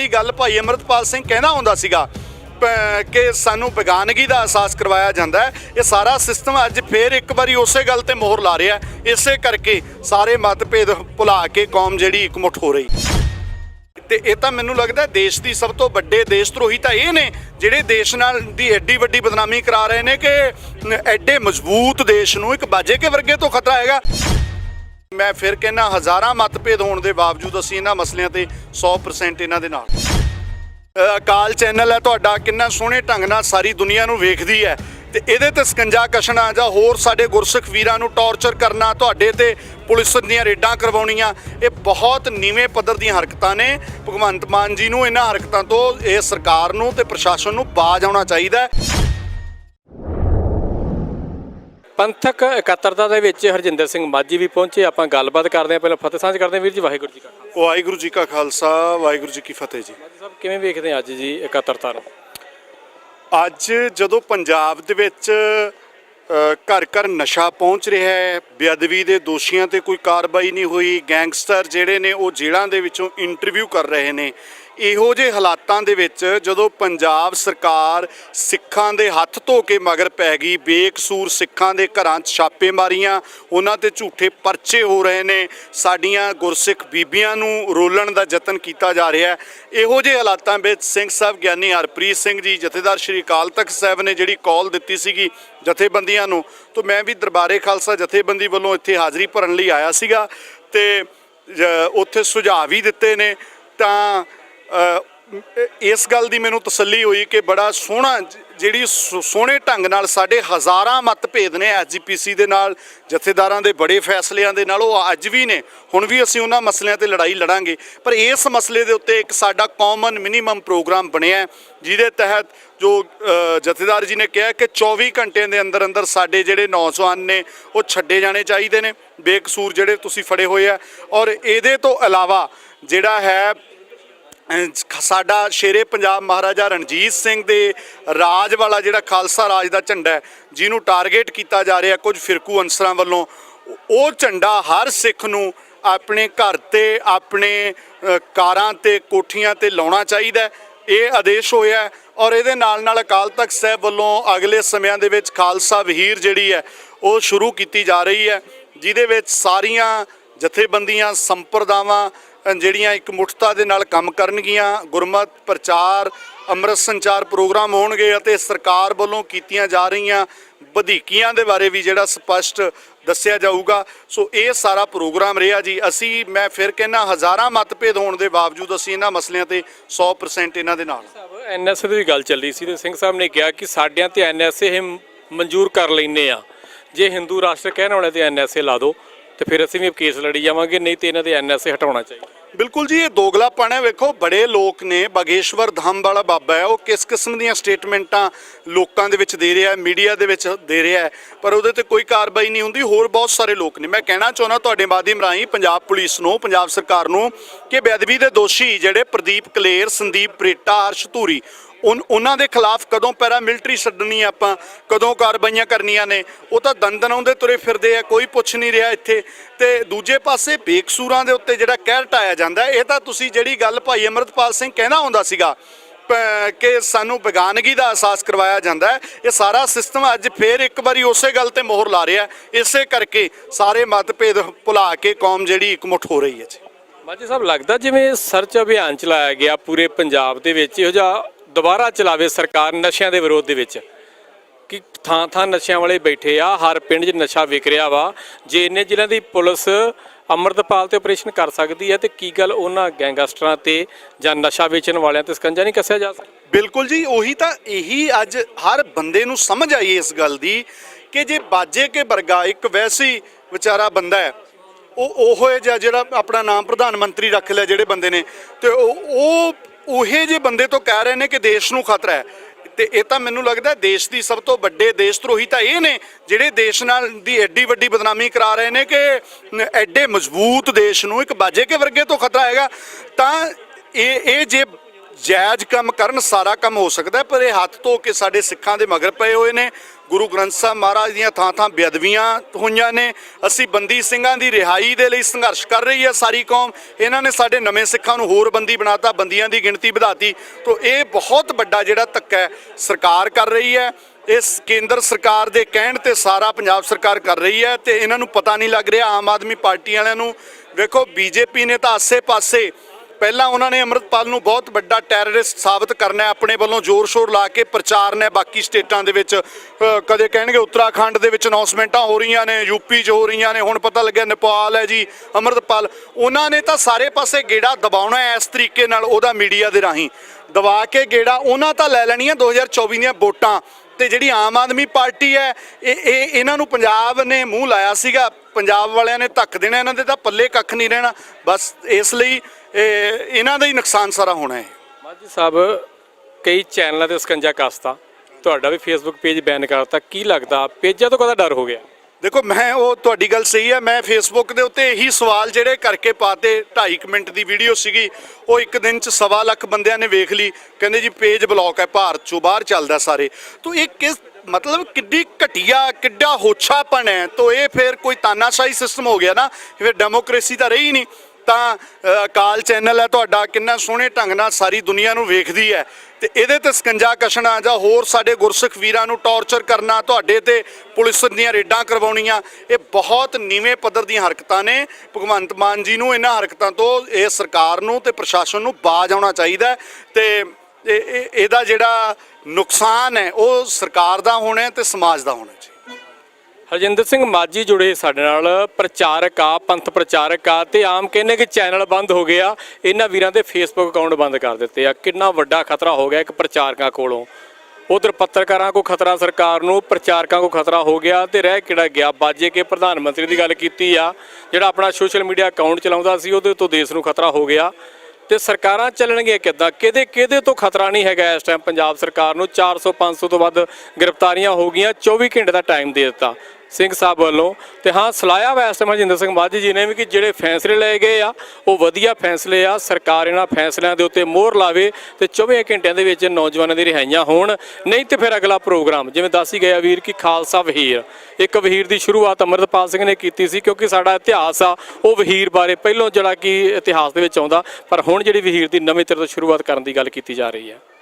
ਜਿਹੜੀ ਗੱਲ ਭਾਈ ਅਮਰਤਪਾਲ ਸਿੰਘ ਕਹਿੰਦਾ ਹੁੰਦਾ ਸੀਗਾ ਕਿ ਸਾਨੂੰ ਬੇਗਾਨਗੀ ਦਾ ਅਹਿਸਾਸ ਕਰਵਾਇਆ ਜਾਂਦਾ ਹੈ। ਇਹ ਸਾਰਾ ਸਿਸਟਮ ਅੱਜ ਫੇਰ ਇੱਕ ਵਾਰੀ ਉਸੇ ਗੱਲ ਤੇ ਮੋਹਰ ਲਾ ਰਿਹਾ ਇਸੇ ਕਰਕੇ ਸਾਰੇ ਮਤਭੇਦ ਭੁਲਾ ਕੇ ਕੌਮ ਜਿਹੜੀ ਇਕਮੁੱਠ ਹੋ ਰਹੀ। ਤੇ ਇਹ ਤਾਂ ਮੈਨੂੰ ਲੱਗਦਾ ਦੇਸ਼ ਦੀ ਸਭ ਤੋਂ ਵੱਡੇ ਦੇਸ਼ ਧਰੋਹੀ ਤਾਂ ਇਹ ਨੇ, ਜਿਹੜੇ ਦੇਸ਼ ਨਾਲ ਦੀ ਐਡੀ ਵੱਡੀ ਬਦਨਾਮੀ ਕਰਾ ਰਹੇ ਨੇ ਕਿ ਐਡੇ ਮਜ਼ਬੂਤ ਦੇਸ਼ ਨੂੰ ਇੱਕ ਬਾਜੇ ਕੇ ਵਰਗੇ ਤੋਂ ਖਤਰਾ ਹੈਗਾ। ਮੈਂ ਫਿਰ ਕਹਿੰਨਾ ਹਜ਼ਾਰਾਂ ਮਤਭੇਦ ਹੋਣ ਦੇ ਬਾਵਜੂਦ ਅਸੀਂ ਇਹਨਾਂ ਮਸਲਿਆਂ ਤੇ 100% ਇਹਨਾਂ ਦੇ ਨਾਲ। ਅਕਾਲ ਚੈਨਲ ਹੈ, ਤੁਹਾਡਾ ਕਿੰਨਾ ਸੋਹਣੇ ਢੰਗ ਨਾਲ ਸਾਰੀ ਦੁਨੀਆ ਨੂੰ ਵੇਖਦੀ ਹੈ। ਤੇ ਇਹਦੇ ਤੇ ਸਕੰਜਾ ਕਸ਼ਣਾ ਜਾਂ ਹੋਰ ਸਾਡੇ ਗੁਰਸਿੱਖ ਵੀਰਾਂ ਨੂੰ ਟੌਰਚਰ ਕਰਨਾ, ਤੁਹਾਡੇ ਤੇ ਪੁਲਿਸ ਦੀਆਂ ਰੇਡਾਂ ਕਰਵਾਉਣੀਆਂ, ਇਹ ਬਹੁਤ ਨੀਵੇਂ ਪੱਧਰ ਦੀਆਂ ਹਰਕਤਾਂ ਨੇ। ਭਗਵੰਤ ਮਾਨ ਜੀ ਨੂੰ ਇਹਨਾਂ ਹਰਕਤਾਂ ਤੋਂ, ਇਹ ਸਰਕਾਰ ਨੂੰ ਤੇ ਪ੍ਰਸ਼ਾਸਨ ਨੂੰ ਬਾਜ ਆਉਣਾ ਚਾਹੀਦਾ ਹੈ। ਪੰਥਕ ਇਕੱਤਰਤਾ ਦੇ ਵਿੱਚ ਹਰਜਿੰਦਰ ਸਿੰਘ ਮਾਝੀ ਵੀ ਪਹੁੰਚੇ। ਆਪਾਂ ਗੱਲਬਾਤ ਕਰਦੇ ਹਾਂ। ਪਹਿਲਾਂ ਫਤਿਹ ਸਾਂਝ ਕਰਦੇ ਹਾਂ। ਵੀਰ ਜੀ ਵਾਹਿਗੁਰੂ ਜੀ ਕਾ ਖਾਲਸਾ। ਵਾਹਿਗੁਰੂ ਜੀ ਕਾ ਖਾਲਸਾ ਵਾਹਿਗੁਰੂ ਜੀ ਕੀ ਫਤਿਹ ਜੀ। ਮਾਝੀ ਸਾਹਿਬ ਕਿਵੇਂ ਵੇਖਦੇ ਆ ਅੱਜ ਜੀ ਇਕੱਤਰਤਾ ਨੂੰ? ਅੱਜ ਜਦੋਂ ਪੰਜਾਬ ਦੇ ਵਿੱਚ ਘਰ ਘਰ ਨਸ਼ਾ ਪਹੁੰਚ ਰਿਹਾ ਹੈ ਬੇਅਦਬੀ ਦੇ ਦੋਸ਼ੀਆਂ ਤੇ ਕੋਈ ਕਾਰਵਾਈ ਨਹੀਂ ਹੋਈ ਗੈਂਗਸਟਰ ਜਿਹੜੇ ਨੇ ਉਹ ਜੇਲ੍ਹਾਂ ਦੇ ਵਿੱਚੋਂ ਇੰਟਰਵਿਊ ਕਰ ਰਹੇ ਨੇ। ਇਹੋ ਜਿਹੇ ਹਾਲਾਤਾਂ ਦੇ ਵਿੱਚ ਜਦੋਂ ਪੰਜਾਬ ਸਰਕਾਰ ਸਿੱਖਾਂ ਦੇ ਹੱਥ ਧੋ ਕੇ ਮਗਰ ਪੈ ਗਈ, ਬੇਕਸੂਰ ਸਿੱਖਾਂ ਦੇ ਘਰਾਂ 'ਚ ਛਾਪੇ ਮਾਰੀਆਂ, ਉਹਨਾਂ ਤੇ ਝੂਠੇ ਪਰਚੇ ਹੋ ਰਹੇ ਨੇ, ਸਾਡੀਆਂ ਗੁਰਸਿੱਖ ਬੀਬੀਆਂ ਨੂੰ ਰੋਲਣ ਦਾ ਯਤਨ ਕੀਤਾ ਜਾ ਰਿਹਾ ਹੈ। ਇਹੋ ਜਿਹੇ ਹਾਲਾਤਾਂ ਵਿੱਚ ਸਿੰਘ ਸਾਹਿਬ ਗਿਆਨੀ ਹਰਪ੍ਰੀਤ ਸਿੰਘ ਜੀ, ਜਥੇਦਾਰ ਸ਼੍ਰੀ ਅਕਾਲ ਤਖਤ ਸਾਹਿਬ ਨੇ ਜਿਹੜੀ ਕਾਲ ਦਿੱਤੀ ਸੀਗੀ ਜਥੇਬੰਦੀਆਂ ਨੂੰ, ਤਾਂ ਮੈਂ ਵੀ ਦਰਬਾਰੇ ਖਾਲਸਾ ਜਥੇਬੰਦੀ ਵੱਲੋਂ ਇੱਥੇ ਹਾਜ਼ਰੀ ਭਰਨ ਲਈ ਆਇਆ ਸੀਗਾ ਤੇ ਉੱਥੇ ਸੁਝਾਅ ਵੀ ਦਿੱਤੇ ਨੇ, ਤਾਂ ਇਸ ਗੱਲ ਦੀ ਮੈਨੂੰ ਤਸੱਲੀ ਹੋਈ ਕਿ ਬੜਾ ਸੋਹਣਾ ਜਿਹੜੀ ਸੋ- ਸੋਹਣੇ ਢੰਗ ਨਾਲ ਸਾਡੇ ਹਜ਼ਾਰਾਂ ਮਤਭੇਦ ਨੇ ਐਸਜੀਪੀਸੀ ਦੇ ਨਾਲ, ਜਥੇਦਾਰਾਂ ਦੇ ਬੜੇ ਫੈਸਲਿਆਂ ਦੇ ਨਾਲ, ਉਹ ਅੱਜ ਵੀ ਨੇ। ਹੁਣ ਵੀ ਅਸੀਂ ਉਹਨਾਂ ਮਸਲਿਆਂ ਤੇ ਲੜਾਈ ਲੜਾਂਗੇ। ਪਰ ਇਸ ਮਸਲੇ ਦੇ ਉੱਤੇ ਇੱਕ ਸਾਡਾ ਕਾਮਨ ਮਿਨੀਮਮ ਪ੍ਰੋਗਰਾਮ ਬਣਿਆ ਜਿਹਦੇ ਤਹਿਤ ਜੋ ਜਥੇਦਾਰ ਜੀ ਨੇ ਕਿਹਾ ਕਿ 24 ਘੰਟਿਆਂ ਦੇ ਅੰਦਰ ਅੰਦਰ ਸਾਡੇ ਜਿਹੜੇ ਨੌਜਵਾਨ ਨੇ, ਉਹ ਛੱਡੇ ਜਾਣੇ ਚਾਹੀਦੇ ਨੇ। ਬੇਕਸੂਰ ਜਿਹੜੇ ਤੁਸੀਂ ਫੜੇ ਹੋਏ ਆ। ਔਰ ਇਹਦੇ ਤੋਂ ਇਲਾਵਾ ਜਿਹੜਾ ਹੈ ਸਾਡਾ ਸ਼ੇਰੇ ਪੰਜਾਬ ਮਹਾਰਾਜਾ ਰਣਜੀਤ ਸਿੰਘ ਦੇ ਰਾਜ ਵਾਲਾ ਜਿਹੜਾ ਖਾਲਸਾ ਰਾਜ ਦਾ ਝੰਡਾ ਹੈ, ਜਿਹਨੂੰ ਟਾਰਗੇਟ ਕੀਤਾ ਜਾ ਰਿਹਾ ਕੁਝ ਫਿਰਕੂ ਅਨਸਰਾਂ ਵੱਲੋਂ, ਉਹ ਝੰਡਾ ਹਰ ਸਿੱਖ ਨੂੰ ਆਪਣੇ ਘਰ ਤੇ, ਆਪਣੇ ਕਾਰਾਂ ਤੇ, ਕੋਠੀਆਂ ਤੇ ਲਾਉਣਾ ਚਾਹੀਦਾ ਇਹ ਆਦੇਸ਼ ਹੋਇਆ ਔਰ ਇਹਦੇ ਨਾਲ ਨਾਲ ਅਕਾਲ ਤਖਤ ਸਾਹਿਬ ਵੱਲੋਂ ਅਗਲੇ ਸਮਿਆਂ ਦੇ ਵਿੱਚ ਖਾਲਸਾ ਵਹੀਰ ਜਿਹੜੀ ਹੈ, ਉਹ ਸ਼ੁਰੂ ਕੀਤੀ ਜਾ ਰਹੀ ਹੈ, ਜਿਹਦੇ ਵਿੱਚ ਸਾਰੀਆਂ ਜਥੇਬੰਦੀਆਂ, ਸੰਪਰਦਾਵਾਂ ਜਿਹੜੀਆਂ ਇੱਕ ਮੁਠਤਾ ਦੇ ਨਾਲ ਕੰਮ ਕਰਨਗੀਆਂ, ਗੁਰਮਤ, ਪ੍ਰਚਾਰ, ਅੰਮ੍ਰਿਤ ਸੰਚਾਰ ਪ੍ਰੋਗਰਾਮ ਹੋਣਗੇ ਅਤੇ ਸਰਕਾਰ ਵੱਲੋਂ ਕੀਤੀਆਂ ਜਾ ਰਹੀਆਂ ਵਧੀਕੀਆਂ ਦੇ ਬਾਰੇ ਵੀ ਜਿਹੜਾ ਸਪਸ਼ਟ ਦੱਸਿਆ ਜਾਊਗਾ। ਸੋ ਇਹ ਸਾਰਾ ਪ੍ਰੋਗਰਾਮ ਰਿਹਾ ਜੀ। ਅਸੀਂ, ਮੈਂ ਫਿਰ ਕਹਿੰਨਾ ਹਜ਼ਾਰਾਂ ਮਤਭੇਦ ਹੋਣ ਦੇ ਬਾਵਜੂਦ ਅਸੀਂ ਇਹਨਾਂ ਮਸਲਿਆਂ ਤੇ 100% ਇਹਨਾਂ ਦੇ ਨਾਲ। ਹਾਂ। ਐਨਐਸਏ ਦੀ ਗੱਲ ਚੱਲੀ ਸੀ ਤੇ ਸਿੰਘ ਸਾਹਿਬ ਨੇ ਕਿਹਾ ਕਿ ਸਾਡਿਆਂ ਤੇ ਐਨਐਸਏ ਇਹ ਮਨਜ਼ੂਰ ਕਰ ਲੈਨੇ ਆ। ਜੇ ਹਿੰਦੂ ਰਾਸ਼ਟਰ ਕਹਿਣ ਵਾਲੇ ਤੇ ਐਨਐਸਏ ਲਾ ਦਿਓ ਤੇ ਫਿਰ ਅਸੀਂ ਵੀ ਕੇਸ ਲੜੀ ਜਾਵਾਂਗੇ, ਨਹੀਂ ਤੇ ਇਹਨਾਂ ਦੇ ਐਨਐਸਏ ਹਟਾਉਣਾ ਚਾਹੀਦਾ। ਬਿਲਕੁਲ ਜੀ, ਇਹ ਦੋਗਲਾਪਣ ਹੈ। ਵੇਖੋ, ਬੜੇ ਲੋਕ ਨੇ, ਬਾਗੇਸ਼ਵਰ ਧਾਮ ਵਾਲਾ ਬਾਬਾ ਹੈ, ਉਹ ਕਿਸ ਕਿਸਮ ਦੀਆਂ ਸਟੇਟਮੈਂਟਾਂ ਲੋਕਾਂ ਦੇ ਵਿੱਚ ਦੇ ਰਿਹਾ ਹੈ, ਮੀਡੀਆ ਦੇ ਵਿੱਚ ਦੇ ਰਿਹਾ ਹੈ, ਪਰ ਉਹਦੇ ਤੇ ਕੋਈ ਕਾਰਵਾਈ ਨਹੀਂ ਹੁੰਦੀ। ਹੋਰ ਬਹੁਤ ਸਾਰੇ ਲੋਕ ਨੇ। ਮੈਂ ਕਹਿਣਾ ਚਾਹੁੰਦਾ ਤੁਹਾਡੇ ਮਾਧਿਅਮ ਰਾਹੀਂ ਪੰਜਾਬ ਪੁਲਿਸ ਨੂੰ, ਪੰਜਾਬ ਸਰਕਾਰ ਨੂੰ, ਕਿ ਬੇਅਦਬੀ ਦੇ ਦੋਸ਼ੀ ਜਿਹੜੇ ਪ੍ਰਦੀਪ ਕਲੇਰ, ਸੰਦੀਪ ਪ੍ਰੇਟਾ ਹਰਸ਼ ਧੂਰੀ ਉਹਨਾਂ ਦੇ ਖਿਲਾਫ ਕਦੋਂ ਪੈਰਾ ਮਿਲਟਰੀ ਛੱਡਣੀ ਆਪਾਂ? ਕਦੋਂ ਕਾਰਵਾਈਆਂ ਕਰਨੀਆਂ ਨੇ? ਉਹ ਤਾਂ ਦੰਦਨਾਉਂਦੇ ਤੁਰੇ ਫਿਰਦੇ ਆ, ਕੋਈ ਪੁੱਛ ਨਹੀਂ ਰਿਹਾ ਇੱਥੇ। ਤੇ ਦੂਜੇ ਪਾਸੇ ਬੇਕਸੂਰਾਂ ਦੇ ਉੱਤੇ ਜਿਹੜਾ ਕਹਿਰ ਢਾਇਆ ਜਾਂਦਾ, ਇਹ ਤਾਂ ਤੁਸੀਂ ਜਿਹੜੀ ਗੱਲ ਭਾਈ ਅਮਰਤਪਾਲ ਸਿੰਘ ਕਹਿੰਦਾ ਹੁੰਦਾ ਸੀਗਾ ਕਿ ਸਾਨੂੰ ਬੇਗਾਨਗੀ ਦਾ ਅਹਿਸਾਸ ਕਰਵਾਇਆ ਜਾਂਦਾ ਹੈ। ਇਹ ਸਾਰਾ ਸਿਸਟਮ ਅੱਜ ਫੇਰ ਇੱਕ ਵਾਰੀ ਉਸੇ ਗੱਲ ਤੇ ਮੋਹਰ ਲਾ ਰਿਹਾ ਇਸੇ ਕਰਕੇ ਸਾਰੇ ਮਤਭੇਦ ਭੁਲਾ ਕੇ ਕੌਮ ਜਿਹੜੀ ਇਕਮੁੱਠ ਹੋ ਰਹੀ ਹੈ ਜੀ। ਮਾਝੀ ਸਾਹਿਬ, ਲੱਗਦਾ ਜਿਵੇਂ ਸਰਚ ਅਭਿਆਨ ਚਲਾਇਆ ਗਿਆ ਪੂਰੇ ਪੰਜਾਬ ਦੇ ਵਿੱਚ, ਇਹੋ ਜਿਹਾ ਦੁਬਾਰਾ ਚਲਾਵੇ ਸਰਕਾਰ ਨਸ਼ਿਆਂ ਦੇ ਵਿਰੋਧ ਦੇ ਵਿੱਚ। ਕਿ ਥਾਂ ਥਾਂ ਨਸ਼ਿਆਂ ਵਾਲੇ ਬੈਠੇ ਆ, ਹਰ ਪਿੰਡ 'ਚ ਨਸ਼ਾ ਵਿਕ ਰਿਹਾ ਵਾ। ਜੇ ਇੰਨੇ ਜ਼ਿਲ੍ਹਿਆਂ ਦੀ ਪੁਲਿਸ ਅੰਮ੍ਰਿਤਪਾਲ ਤੇ ਆਪਰੇਸ਼ਨ ਕਰ ਸਕਦੀ ਹੈ, ਤੇ ਕੀ ਗੱਲ ਉਹਨਾਂ ਗੈਂਗਸਟਰਾਂ ਤੇ ਜਾਂ ਨਸ਼ਾ ਵੇਚਣ ਵਾਲਿਆਂ ਤੇ ਸਕੰਜਾ ਨਹੀਂ ਕੱਸਿਆ ਜਾ ਸਕਦਾ? ਬਿਲਕੁਲ ਜੀ, ਉਹੀ ਤਾਂ ਇਹੀ ਅੱਜ ਹਰ ਬੰਦੇ ਨੂੰ ਸਮਝ ਆਈ ਇਸ ਗੱਲ ਦੀ ਕਿ ਜੇ ਬਾਜੇ ਕੇ ਵਰਗਾ ਇੱਕ ਵੈਸੀ ਵਿਚਾਰਾ ਬੰਦਾ ਹੈ, ਉਹ ਉਹ ਜਿਹਾ ਜਿਹੜਾ ਆਪਣਾ ਨਾਮ ਪ੍ਰਧਾਨ ਮੰਤਰੀ ਰੱਖ ਲਿਆ ਜਿਹੜੇ ਬੰਦੇ ਨੇ, ਤੇ ਉਹ ਉਹ ਉਹੇ ਜਿਹੇ ਬੰਦੇ ਤੋਂ ਕਹਿ ਰਹੇ ਨੇ ਕਿ ਦੇਸ਼ ਨੂੰ ਖਤਰਾ ਹੈ। ਤੇ ਇਹ ਤਾਂ ਮੈਨੂੰ ਲੱਗਦਾ ਦੇਸ਼ ਦੀ ਸਭ ਤੋਂ ਵੱਡੇ ਦੇਸ਼ ਧਰੋਹੀ ਤਾਂ ਇਹ ਨੇ, ਜਿਹੜੇ ਦੇਸ਼ ਨਾਲ ਦੀ ਐਡੀ ਵੱਡੀ ਬਦਨਾਮੀ ਕਰਾ ਰਹੇ ਨੇ ਕਿ ਐਡੇ ਮਜ਼ਬੂਤ ਦੇਸ਼ ਨੂੰ ਇੱਕ ਬਾਜੇ ਕੇ ਵਰਗੇ ਤੋਂ ਖਤਰਾ ਹੈਗਾ। ਤਾਂ ਇਹ ਇਹ ਜੇ ਜਾਇਜ਼ ਕੰਮ ਕਰਨ, ਸਾਰਾ ਕੰਮ ਹੋ ਸਕਦਾ ਪਰ ਇਹ ਹੱਥ ਧੋ ਕੇ ਸਾਡੇ ਸਿੱਖਾਂ ਦੇ ਮਗਰ ਪਏ ਹੋਏ ਨੇ। ਗੁਰੂ ਗ੍ਰੰਥ ਸਾਹਿਬ ਮਹਾਰਾਜ ਦੀਆਂ ਥਾਂ ਥਾਂ ਬੇਅਦਬੀਆਂ ਹੋਈਆਂ ਨੇ। ਅਸੀਂ ਬੰਦੀ ਸਿੰਘਾਂ ਦੀ ਰਿਹਾਈ ਦੇ ਲਈ ਸੰਘਰਸ਼ ਕਰ ਰਹੀ ਹੈ ਸਾਰੀ ਕੌਮ। ਇਹਨਾਂ ਨੇ ਸਾਡੇ ਨਵੇਂ ਸਿੱਖਾਂ ਨੂੰ ਹੋਰ ਬੰਦੀ ਬਣਾਤਾ, ਬੰਦੀਆਂ ਦੀ ਗਿਣਤੀ ਵਧਾਤੀ। ਤੋਂ ਇਹ ਬਹੁਤ ਵੱਡਾ ਜਿਹੜਾ ਧੱਕਾ ਸਰਕਾਰ ਕਰ ਰਹੀ ਹੈ। ਇਸ ਕੇਂਦਰ ਸਰਕਾਰ ਦੇ ਕਹਿਣ ਤੇ ਸਾਰਾ ਪੰਜਾਬ ਸਰਕਾਰ ਕਰ ਰਹੀ ਹੈ ਤੇ ਇਹਨਾਂ ਨੂੰ ਪਤਾ ਨਹੀਂ ਲੱਗ ਰਿਹਾ, ਆਮ ਆਦਮੀ ਪਾਰਟੀ ਵਾਲਿਆਂ ਨੂੰ। ਵੇਖੋ, ਬੀਜੇਪੀ ਨੇ ਤਾਂ ਆਸੇ-ਪਾਸੇ ਪਹਿਲਾਂ ਉਹਨਾਂ ਨੇ ਅੰਮ੍ਰਿਤਪਾਲ ਨੂੰ ਬਹੁਤ ਵੱਡਾ ਟੈਰਰਿਸਟ ਸਾਬਤ ਕਰਨਾ ਹੈ, ਆਪਣੇ ਵੱਲੋਂ ਜ਼ੋਰ-ਸ਼ੋਰ ਲਾ ਕੇ ਪ੍ਰਚਾਰ ਨੇ ਬਾਕੀ ਸਟੇਟਾਂ ਦੇ ਵਿੱਚ ਕਦੇ ਕਹਿਣਗੇ ਉੱਤਰਾਖੰਡ ਦੇ ਵਿੱਚ ਅਨਾਉਂਸਮੈਂਟਾਂ ਹੋ ਰਹੀਆਂ ਨੇ, ਯੂਪੀ 'ਚ ਹੋ ਰਹੀਆਂ ਨੇ, ਹੁਣ ਪਤਾ ਲੱਗਿਆ ਨੇਪਾਲ ਹੈ ਜੀ, ਅੰਮ੍ਰਿਤਪਾਲ। ਉਹਨਾਂ ਨੇ ਤਾਂ ਸਾਰੇ ਪਾਸੇ ਗੇੜਾ ਦਬਾਉਣਾ ਹੈ ਇਸ ਤਰੀਕੇ ਨਾਲ ਉਹਦਾ ਮੀਡੀਆ ਦੇ ਰਾਹੀਂ। ਦਬਾ ਕੇ ਗੇੜਾ ਉਹਨਾਂ ਤਾਂ ਲੈ ਲੈਣੀਆਂ 2024 ਦੀਆਂ ਵੋਟਾਂ। ਤੇ ਜਿਹੜੀ ਆਮ ਆਦਮੀ ਪਾਰਟੀ ਹੈ, ਇਹ ਇਹ, ਇਹਨਾਂ ਨੂੰ ਪੰਜਾਬ ਨੇ ਮੂੰਹ ਲਾਇਆ ਸੀਗਾ, ਪੰਜਾਬ ਵਾਲਿਆਂ ਨੇ ਧੱਕ ਦੇਣਾ, ਇਹਨਾਂ ਦੇ ਤਾਂ ਪੱਲੇ ਕੱਖ ਨਹੀਂ ਰਹਿਣਾ। ਬਸ ਇਸ ਲਈ ਇਹ ਇਹਨਾਂ ਦਾ ਹੀ ਨੁਕਸਾਨ ਸਾਰਾ ਹੋਣਾ ਹੈ। ਮਾਜੀ ਸਾਹਿਬ ਕਈ ਚੈਨਲਾਂ ਤੇ ਸਕੰਜਾ ਕਸਤਾ ਤੁਹਾਡਾ ਵੀ ਫੇਸਬੁੱਕ ਪੇਜ ਬੈਨ ਕਰਤਾ ਕੀ ਲੱਗਦਾ? ਪੇਜਾਂ ਤੋਂ ਕਦਾ ਡਰ ਹੋ ਗਿਆ? ਦੇਖੋ ਮੈਂ ਉਹ ਤੁਹਾਡੀ ਗੱਲ ਸਹੀ ਹੈ ਮੈਂ ਫੇਸਬੁੱਕ ਦੇ ਉੱਤੇ ਇਹੀ ਸਵਾਲ ਜਿਹੜੇ ਕਰਕੇ ਪਾਤੇ 2.5 ਮਿੰਟ ਦੀ ਵੀਡੀਓ ਸੀਗੀ ਉਹ ਇੱਕ ਦਿਨ ਚ ਸਵਾ ਲੱਖ ਬੰਦਿਆਂ ਨੇ ਵੇਖ ਲਈ ਕਹਿੰਦੇ ਜੀ ਪੇਜ ਬਲੌਕ ਹੈ ਭਾਰਤ ਚੋਂ ਬਾਹਰ ਚੱਲਦਾ ਸਾਰੇ। ਤੋ ਇਹ ਕਿਸ ਮਤਲਬ ਕਿੱਡੀ ਘਟੀਆ ਕਿੱਡਾ ਹੋਛਾਪਣ ਹੈ ਤੋ ਇਹ ਫਿਰ ਕੋਈ ਤਾਨਾਸ਼ਾਹੀ ਸਿਸਟਮ ਹੋ ਗਿਆ ਨਾ ਫਿਰ ਡੈਮੋਕ੍ਰੇਸੀ ਤਾਂ ਰਹੀ ਨਹੀਂ। ਤਾਂ ਅਕਾਲ ਚੈਨਲ ਹੈ ਤੁਹਾਡਾ, ਕਿੰਨਾ ਸੋਹਣੇ ਢੰਗ ਨਾਲ ਸਾਰੀ ਦੁਨੀਆ ਨੂੰ ਵੇਖਦੀ ਹੈ। ਤੇ ਇਹਦੇ ਤੇ ਸਕੰਜਾ ਕਸ਼ਣਾ ਜਾਂ, ਹੋਰ ਸਾਡੇ ਗੁਰਸਿੱਖ ਵੀਰਾਂ ਨੂੰ ਟੌਰਚਰ ਕਰਨਾ, ਤੁਹਾਡੇ ਤੇ ਪੁਲਿਸ ਦੀਆਂ ਰੇਡਾਂ ਕਰਵਾਉਣੀਆਂ, ਇਹ ਬਹੁਤ ਨੀਵੇਂ ਪੱਧਰ ਦੀਆਂ ਹਰਕਤਾਂ ਨੇ। ਭਗਵੰਤ ਮਾਨ ਜੀ ਨੂੰ ਇਹਨਾਂ ਹਰਕਤਾਂ ਤੋਂ, ਇਹ ਸਰਕਾਰ ਨੂੰ ਤੇ ਪ੍ਰਸ਼ਾਸਨ ਨੂੰ ਬਾਜ ਆਉਣਾ ਚਾਹੀਦਾ ਹੈ। ਤੇ ਇਹ- ਇਹਦਾ ਜਿਹੜਾ ਨੁਕਸਾਨ ਹੈ, ਉਹ ਸਰਕਾਰ ਦਾ ਹੋਣਾ ਹੈ ਤੇ ਸਮਾਜ ਦਾ ਹੋਣਾ ਚਾਹੀਦਾ। ਹਰਜਿੰਦਰ ਸਿੰਘ ਮਾਜੀ ਜੁੜੇ ਸਾਡੇ ਨਾਲ। ਪ੍ਰਚਾਰਕ ਆ, ਪੰਥ ਪ੍ਰਚਾਰਕ ਆ ਤੇ ਆਮ ਕਹਿੰਦੇ ਕਿ ਚੈਨਲ ਬੰਦ ਹੋ ਗਿਆ। ਇਹਨਾਂ ਵੀਰਾਂ ਦੇ ਫੇਸਬੁੱਕ ਅਕਾਊਂਟ ਬੰਦ ਕਰ ਦਿੱਤੇ ਆ। ਕਿੰਨਾ ਵੱਡਾ ਖਤਰਾ ਹੋ ਗਿਆ ਇੱਕ ਪ੍ਰਚਾਰਕਾਂ ਕੋਲੋਂ। ਉਧਰ ਪੱਤਰਕਾਰਾਂ ਕੋ ਖਤਰਾ ਸਰਕਾਰ ਨੂੰ, ਪ੍ਰਚਾਰਕਾਂ ਕੋ ਖਤਰਾ ਹੋ ਗਿਆ ਤੇ ਰਹਿ ਕਿਹੜਾ ਗਿਆ? ਬਾਜੇ ਕੇ ਪ੍ਰਧਾਨ ਮੰਤਰੀ ਦੀ ਗੱਲ ਕੀਤੀ ਆ। ਜਿਹੜਾ ਆਪਣਾ ਸੋਸ਼ਲ ਮੀਡੀਆ ਅਕਾਊਂਟ ਚਲਾਉਂਦਾ ਸੀ, ਉਹਦੇ ਤੋਂ ਦੇਸ਼ ਨੂੰ ਖਤਰਾ ਹੋ ਗਿਆ। ਤੇ ਸਰਕਾਰਾਂ ਚੱਲਣਗੀਆਂ ਕਿੱਦਾਂ? ਕਿਹਦੇ ਕਿਹਦੇ ਤੋਂ ਖਤਰਾ ਨਹੀਂ ਹੈਗਾ ਇਸ ਟਾਈਮ ਪੰਜਾਬ ਸਰਕਾਰ ਨੂੰ? 400 500 ਤੋਂ ਵੱਧ ਗ੍ਰਿਫਤਾਰੀਆਂ ਹੋ ਗਈਆਂ। 24 ਘੰਟੇ ਦਾ ਟਾਈਮ ਦੇ ਦਿੱਤਾ। ਸਿੰਘ ਸਾਹਿਬ ਵੱਲੋਂ। ਤੇ ਹਾਂ, ਸਲਾਇਆ ਵਾ ਇਸ ਹਰਜਿੰਦਰ ਸਿੰਘ ਮਾਝੀ ਜੀ ਨੇ ਵੀ ਕਿ ਜਿਹੜੇ ਫੈਸਲੇ ਲਏ ਗਏ ਆ, ਉਹ ਵਧੀਆ ਫੈਸਲੇ ਆ। ਸਰਕਾਰ ਇਹਨਾਂ ਫੈਸਲਿਆਂ ਦੇ ਉੱਤੇ ਮੋਹਰ ਲਾਵੇ ਤੇ 24 ਘੰਟਿਆਂ ਦੇ ਵਿੱਚ ਨੌਜਵਾਨਾਂ ਦੀ ਰਿਹਾਈਆਂ ਹੋਣ। ਨਹੀਂ ਤੇ ਫਿਰ ਅਗਲਾ ਪ੍ਰੋਗਰਾਮ, ਜਿਵੇਂ ਦੱਸ ਹੀ ਗਿਆ ਵੀਰ ਕਿ ਖਾਲਸਾ ਵਹੀਰ। ਇੱਕ ਵਹੀਰ ਦੀ ਸ਼ੁਰੂਆਤ ਅਮਰਤਪਾਲ ਸਿੰਘ ਨੇ ਕੀਤੀ ਸੀ, ਕਿਉਂਕਿ ਸਾਡਾ ਇਤਿਹਾਸ ਆ, ਉਹ ਵਹੀਰ ਬਾਰੇ ਪਹਿਲਾਂ ਜਿਹੜਾ ਕਿ ਇਤਿਹਾਸ ਦੇ ਵਿੱਚ ਆਉਂਦਾ। ਪਰ ਹੁਣ ਜਿਹੜੀ ਵਹੀਰ ਦੀ ਨਵੇਂ ਤਰ੍ਹਾਂ ਤੋਂ ਸ਼ੁਰੂਆਤ ਕਰਨ ਦੀ ਗੱਲ ਕੀਤੀ ਜਾ ਰਹੀ ਹੈ।